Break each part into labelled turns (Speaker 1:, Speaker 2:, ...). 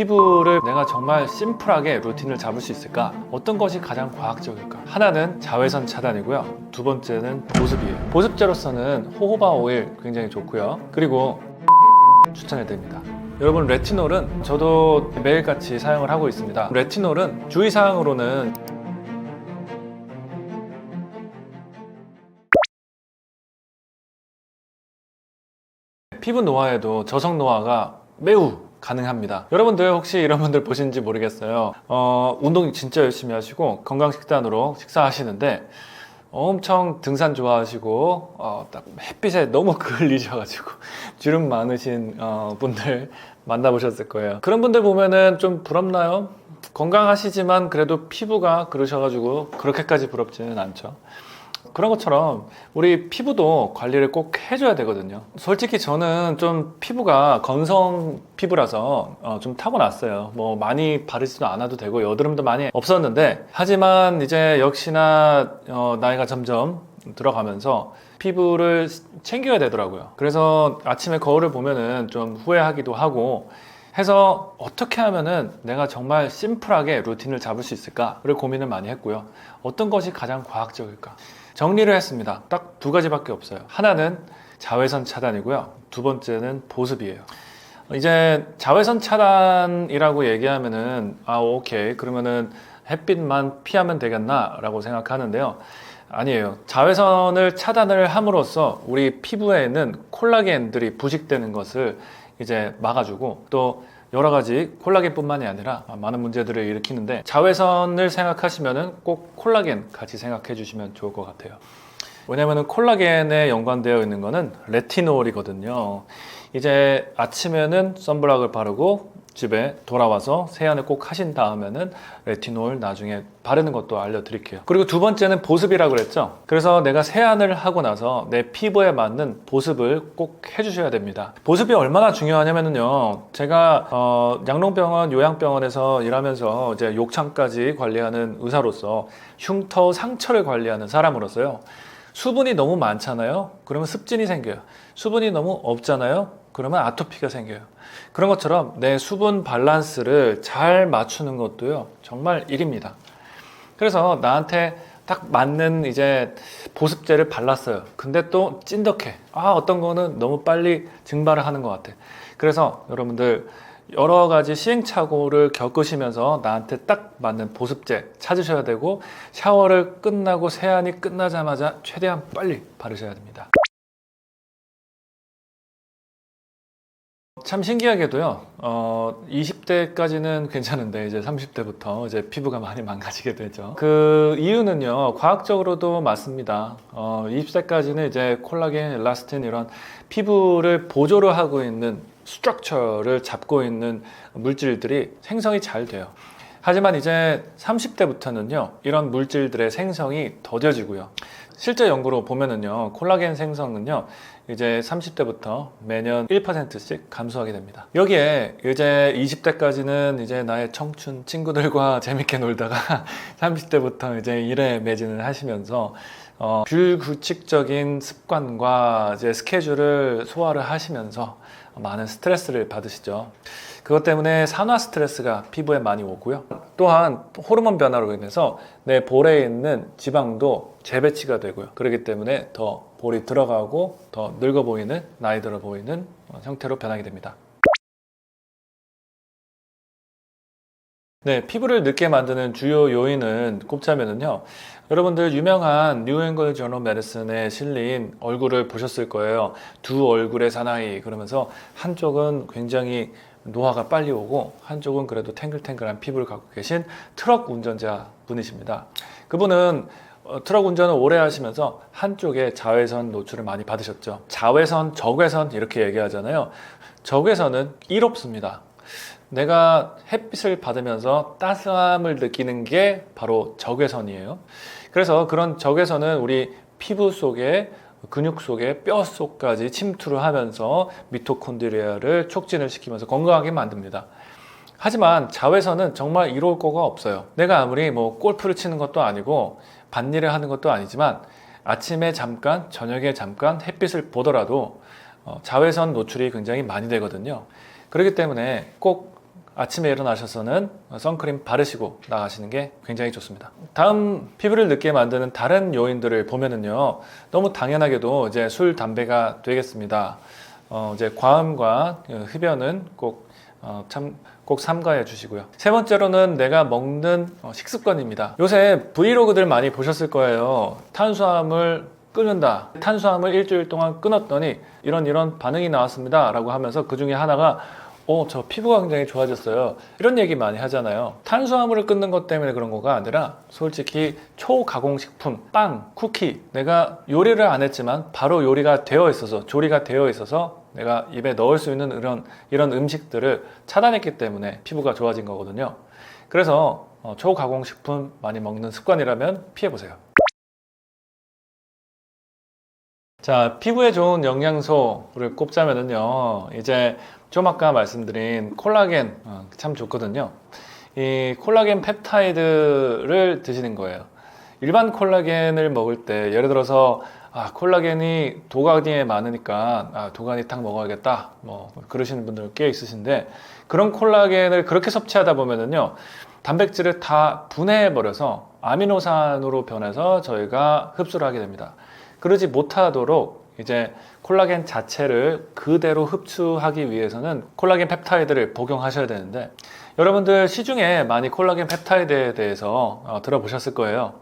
Speaker 1: 피부를 내가 정말 심플하게 루틴을 잡을 수 있을까? 어떤 것이 가장 과학적일까? 하나는 자외선 차단이고요. 두 번째는 보습이에요. 보습제로서는 호호바 오일 굉장히 좋고요. 그리고 추천해드립니다. 여러분 레티놀은 저도 매일같이 사용을 하고 있습니다. 레티놀은 주의사항으로는 피부 노화에도 저성 노화가 매우 가능합니다. 여러분들 혹시 이런 분들 보시는지 모르겠어요. 어, 운동 진짜 열심히 하시고 건강 식단으로 식사하시는데 엄청 등산 좋아하시고 어, 딱 햇빛에 너무 그을리셔가지고 주름 많으신 어, 분들 만나보셨을 거예요. 그런 분들 보면은 좀 부럽나요? 건강하시지만 그래도 피부가 그러셔가지고 그렇게까지 부럽지는 않죠. 그런 것처럼 우리 피부도 관리를 꼭 해줘야 되거든요. 솔직히 저는 좀 피부가 건성 피부라서 어, 좀 타고났어요. 뭐 많이 바르지도 않아도 되고 여드름도 많이 없었는데 하지만 이제 역시나 어, 나이가 점점 들어가면서 피부를 챙겨야 되더라고요. 그래서 아침에 거울을 보면은 좀 후회하기도 하고 해서 어떻게 하면은 내가 정말 심플하게 루틴을 잡을 수 있을까를 고민을 많이 했고요. 어떤 것이 가장 과학적일까? 정리를 했습니다. 딱 두 가지밖에 없어요. 하나는 자외선 차단이고요. 두 번째는 보습이에요. 이제 자외선 차단이라고 얘기하면은 아 오케이 그러면은 햇빛만 피하면 되겠나라고 생각하는데요. 아니에요. 자외선을 차단을 함으로써 우리 피부에는 콜라겐들이 부식되는 것을 이제 막아주고 또 여러 가지 콜라겐뿐만이 아니라 많은 문제들을 일으키는데 자외선을 생각하시면은 꼭 콜라겐 같이 생각해 주시면 좋을 것 같아요. 왜냐면은 콜라겐에 연관되어 있는 거는 레티놀이거든요. 이제 아침에는 선블락을 바르고 집에 돌아와서 세안을 꼭 하신 다음에는 레티놀 나중에 바르는 것도 알려드릴게요. 그리고 두 번째는 보습이라고 그랬죠. 그래서 내가 세안을 하고 나서 내 피부에 맞는 보습을 꼭 해주셔야 됩니다. 보습이 얼마나 중요하냐면요. 제가 어, 양롱병원 요양병원에서 일하면서 이제 욕창까지 관리하는 의사로서 흉터 상처를 관리하는 사람으로서요. 수분이 너무 많잖아요. 그러면 습진이 생겨요. 수분이 너무 없잖아요. 그러면 아토피가 생겨요. 그런 것처럼 내 수분 밸런스를 잘 맞추는 것도요. 정말 일입니다. 그래서 나한테 딱 맞는 이제 보습제를 발랐어요. 근데 또 찐덕해. 아, 어떤 거는 너무 빨리 증발을 하는 것 같아. 그래서 여러분들 여러 가지 시행착오를 겪으시면서 나한테 딱 맞는 보습제 찾으셔야 되고 샤워를 끝나고 세안이 끝나자마자 최대한 빨리 바르셔야 됩니다. 참 신기하게도요, 어, 20대까지는 괜찮은데, 이제 30대부터 이제 피부가 많이 망가지게 되죠. 그 이유는요, 과학적으로도 맞습니다. 어, 20대까지는 이제 콜라겐, 엘라스틴 이런 피부를 보조를 하고 있는 스트럭처를 잡고 있는 물질들이 생성이 잘 돼요. 하지만 이제 30대부터는요, 이런 물질들의 생성이 더뎌지고요. 실제 연구로 보면은요, 콜라겐 생성은요, 이제 30대부터 매년 1%씩 감소하게 됩니다. 여기에 이제 20대까지는 이제 나의 청춘 친구들과 재밌게 놀다가 30대부터 이제 일에 매진을 하시면서 어, 불규칙적인 습관과 이제 스케줄을 소화를 하시면서 많은 스트레스를 받으시죠. 그것 때문에 산화 스트레스가 피부에 많이 오고요. 또한 호르몬 변화로 인해서 내 볼에 있는 지방도 재배치가 되고요. 그렇기 때문에 더 볼이 들어가고 더 늙어 보이는 나이 들어 보이는 형태로 변하게 됩니다. 네, 피부를 늙게 만드는 주요 요인은 꼽자면은요. 여러분들 유명한 뉴england journal medicine에 실린 얼굴을 보셨을 거예요. 두 얼굴의 사나이 그러면서 한쪽은 굉장히 노화가 빨리 오고 한쪽은 그래도 탱글탱글한 피부를 갖고 계신 트럭 운전자 분이십니다. 그분은 어, 트럭 운전을 오래 하시면서 한쪽에 자외선 노출을 많이 받으셨죠. 자외선, 적외선 이렇게 얘기하잖아요. 적외선은 이롭습니다. 내가 햇빛을 받으면서 따스함을 느끼는 게 바로 적외선이에요. 그래서 그런 적외선은 우리 피부 속에 근육 속에 뼈 속까지 침투를 하면서 미토콘드리아를 촉진을 시키면서 건강하게 만듭니다. 하지만 자외선은 정말 이로울 거가 없어요. 내가 아무리 뭐 골프를 치는 것도 아니고 밭일을 하는 것도 아니지만 아침에 잠깐, 저녁에 잠깐 햇빛을 보더라도 어, 자외선 노출이 굉장히 많이 되거든요. 그렇기 때문에 꼭 아침에 일어나셔서는 선크림 바르시고 나가시는 게 굉장히 좋습니다. 다음 피부를 늦게 만드는 다른 요인들을 보면은요, 너무 당연하게도 이제 술, 담배가 되겠습니다. 어, 이제 과음과 흡연은 꼭 어, 참, 꼭 삼가해 주시고요. 세 번째로는 내가 먹는 어, 식습관입니다. 요새 브이로그들 많이 보셨을 거예요. 탄수화물 끊는다. 탄수화물 일주일 동안 끊었더니 이런 이런 반응이 나왔습니다. 라고 하면서 그 중에 하나가 어, 저 피부가 굉장히 좋아졌어요. 이런 얘기 많이 하잖아요. 탄수화물을 끊는 것 때문에 그런 거가 아니라 솔직히 초가공식품, 빵, 쿠키 내가 요리를 안 했지만 바로 요리가 되어 있어서 조리가 되어 있어서 내가 입에 넣을 수 있는 이런 이런 음식들을 차단했기 때문에 피부가 좋아진 거거든요. 그래서 어, 초가공식품 많이 먹는 습관이라면 피해 보세요. 자, 피부에 좋은 영양소를 꼽자면은요, 이제 좀 아까 말씀드린 콜라겐 어, 참 좋거든요. 이 콜라겐 펩타이드를 드시는 거예요. 일반 콜라겐을 먹을 때 예를 들어서 아, 콜라겐이 도가니에 많으니까 아, 도가니 탕 먹어야겠다. 뭐 그러시는 분들 꽤 있으신데 그런 콜라겐을 그렇게 섭취하다 보면은요. 단백질을 다 분해해 버려서 아미노산으로 변해서 저희가 흡수를 하게 됩니다. 그러지 못하도록 이제 콜라겐 자체를 그대로 흡수하기 위해서는 콜라겐 펩타이드를 복용하셔야 되는데 여러분들 시중에 많이 콜라겐 펩타이드에 대해서 어, 들어보셨을 거예요.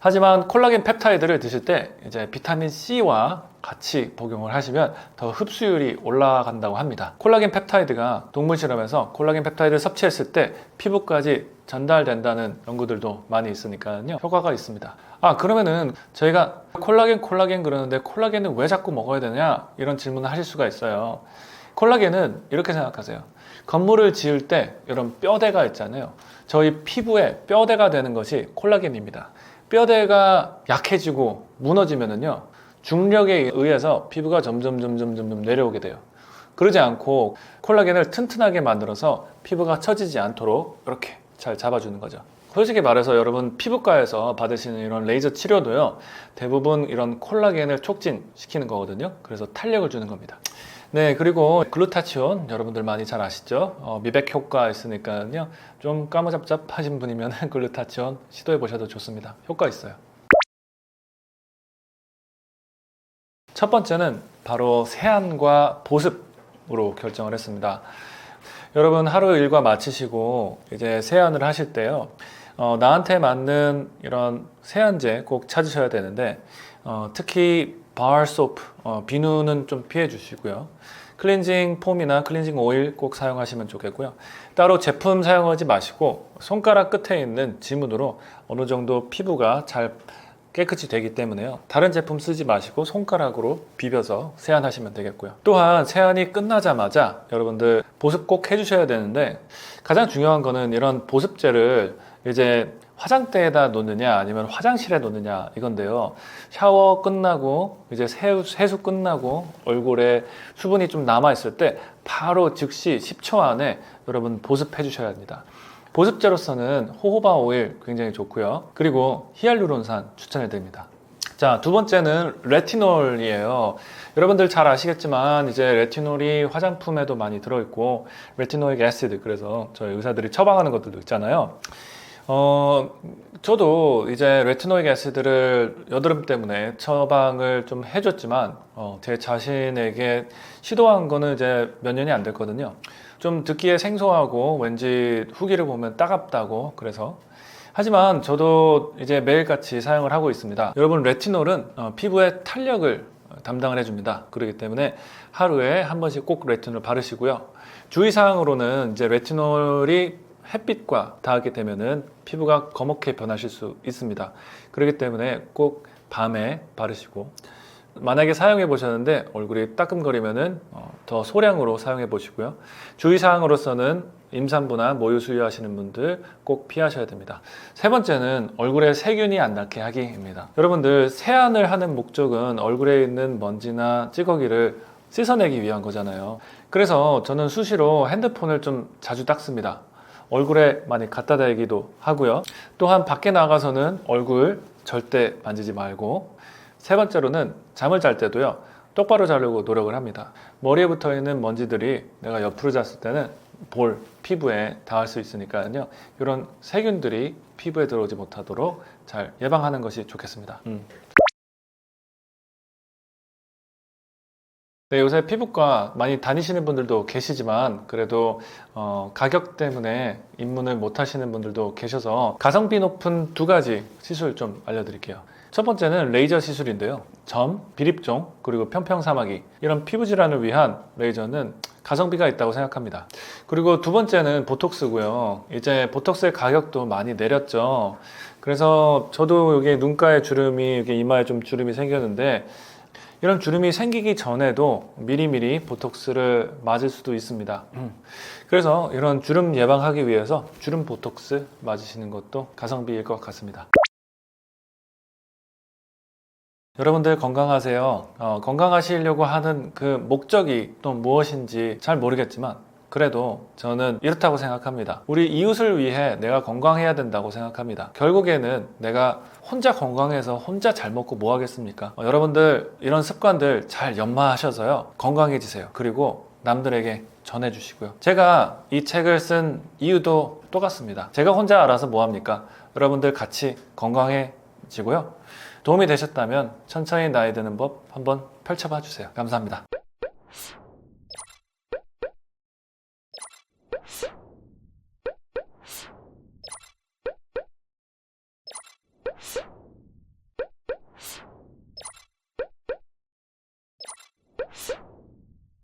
Speaker 1: 하지만 콜라겐 펩타이드를 드실 때 이제 비타민 C와 같이 복용을 하시면 더 흡수율이 올라간다고 합니다. 콜라겐 펩타이드가 동물 실험에서 콜라겐 펩타이드를 섭취했을 때 피부까지 전달된다는 연구들도 많이 있으니까요. 효과가 있습니다. 아, 그러면은 저희가 콜라겐, 콜라겐 그러는데 콜라겐은 왜 자꾸 먹어야 되냐? 이런 질문을 하실 수가 있어요. 콜라겐은 이렇게 생각하세요. 건물을 지을 때 이런 뼈대가 있잖아요. 저희 피부에 뼈대가 되는 것이 콜라겐입니다. 뼈대가 약해지고 무너지면은요. 중력에 의해서 피부가 점점 점점 점점 내려오게 돼요. 그러지 않고 콜라겐을 튼튼하게 만들어서 피부가 처지지 않도록 이렇게 잘 잡아주는 거죠. 솔직히 말해서 여러분 피부과에서 받으시는 이런 레이저 치료도요 대부분 이런 콜라겐을 촉진시키는 거거든요 그래서 탄력을 주는 겁니다 네 그리고 글루타치온 여러분들 많이 잘 아시죠? 어, 미백 효과 있으니까요. 좀 까무잡잡하신 분이면 글루타치온 시도해 보셔도 좋습니다. 효과 있어요. 첫 번째는 바로 세안과 보습으로 결정을 했습니다. 여러분 하루 일과 마치시고 이제 세안을 하실 때요. 어, 나한테 맞는 이런 세안제 꼭 찾으셔야 되는데 어, 특히 bar soap 어, 비누는 좀 피해 주시고요 클렌징 폼이나 클렌징 오일 꼭 사용하시면 좋겠고요 따로 제품 사용하지 마시고 손가락 끝에 있는 지문으로 어느 정도 피부가 잘 깨끗이 되기 때문에요. 다른 제품 쓰지 마시고 손가락으로 비벼서 세안하시면 되겠고요. 또한 세안이 끝나자마자 여러분들 보습 꼭 해주셔야 되는데 가장 중요한 거는 이런 보습제를 이제 화장대에다 놓느냐 아니면 화장실에 놓느냐 이건데요. 샤워 끝나고 이제 세수, 끝나고 얼굴에 수분이 좀 남아 있을 때 바로 즉시 10초 안에 여러분 보습해 주셔야 합니다. 보습제로서는 호호바 오일 굉장히 좋고요. 그리고 히알루론산 추천해 드립니다. 자, 두 번째는 레티놀이에요. 여러분들 잘 아시겠지만 이제 레티놀이 화장품에도 많이 들어 있고 레티노익 애시드 그래서 저희 의사들이 처방하는 것들도 있잖아요. 어, 저도 이제 레티노익 애시드를 여드름 때문에 처방을 좀 해줬지만 어, 제 자신에게 시도한 거는 이제 몇 년이 안 됐거든요. 좀 듣기에 생소하고 왠지 후기를 보면 따갑다고 그래서 하지만 저도 이제 매일같이 사용을 하고 있습니다. 여러분 레티놀은 어, 피부에 탄력을 담당을 해줍니다. 그렇기 때문에 하루에 한 번씩 꼭 레티놀 바르시고요. 주의사항으로는 이제 레티놀이 햇빛과 닿게 되면은 피부가 검게 변하실 수 있습니다. 그렇기 때문에 꼭 밤에 바르시고 만약에 사용해 보셨는데 얼굴이 따끔거리면은 어, 더 소량으로 사용해 보시고요. 주의사항으로서는 임산부나 모유 수유하시는 분들 꼭 피하셔야 됩니다. 세 번째는 얼굴에 세균이 안 닿게 하기입니다. 여러분들 세안을 하는 목적은 얼굴에 있는 먼지나 찌꺼기를 씻어내기 위한 거잖아요. 그래서 저는 수시로 핸드폰을 좀 자주 닦습니다. 얼굴에 많이 갖다 대기도 하고요. 또한 밖에 나가서는 얼굴 절대 만지지 말고 세 번째로는 잠을 잘 때도요. 똑바로 자려고 노력을 합니다. 머리에 붙어 있는 먼지들이 내가 옆으로 잤을 때는 볼 피부에 닿을 수 있으니까요. 이런 세균들이 피부에 들어오지 못하도록 잘 예방하는 것이 좋겠습니다. 음. 네, 요새 피부과 많이 다니시는 분들도 계시지만 그래도 어, 가격 때문에 입문을 못 하시는 분들도 계셔서 가성비 높은 두 가지 시술 좀 알려드릴게요. 첫 번째는 레이저 시술인데요. 점, 비립종, 그리고 편평사마귀 이런 피부 질환을 위한 레이저는 가성비가 있다고 생각합니다. 그리고 두 번째는 보톡스고요. 이제 보톡스의 가격도 많이 내렸죠. 그래서 저도 여기 눈가에 주름이 여기 이마에 좀 주름이 생겼는데 이런 주름이 생기기 전에도 미리미리 보톡스를 맞을 수도 있습니다. 음. 그래서 이런 주름 예방하기 위해서 주름 보톡스 맞으시는 것도 가성비일 것 같습니다. 여러분들 건강하세요. 어, 건강하시려고 하는 그 목적이 또 무엇인지 잘 모르겠지만 그래도 저는 이렇다고 생각합니다. 우리 이웃을 위해 내가 건강해야 된다고 생각합니다. 결국에는 내가 혼자 건강해서 혼자 잘 먹고 뭐 하겠습니까? 어, 여러분들 이런 습관들 잘 연마하셔서요. 건강해지세요. 그리고 남들에게 전해주시고요. 제가 이 책을 쓴 이유도 똑같습니다. 제가 혼자 알아서 뭐 합니까? 여러분들 같이 건강해지고요. 도움이 되셨다면 천천히 나이 드는 법 한번 펼쳐봐 주세요. 감사합니다.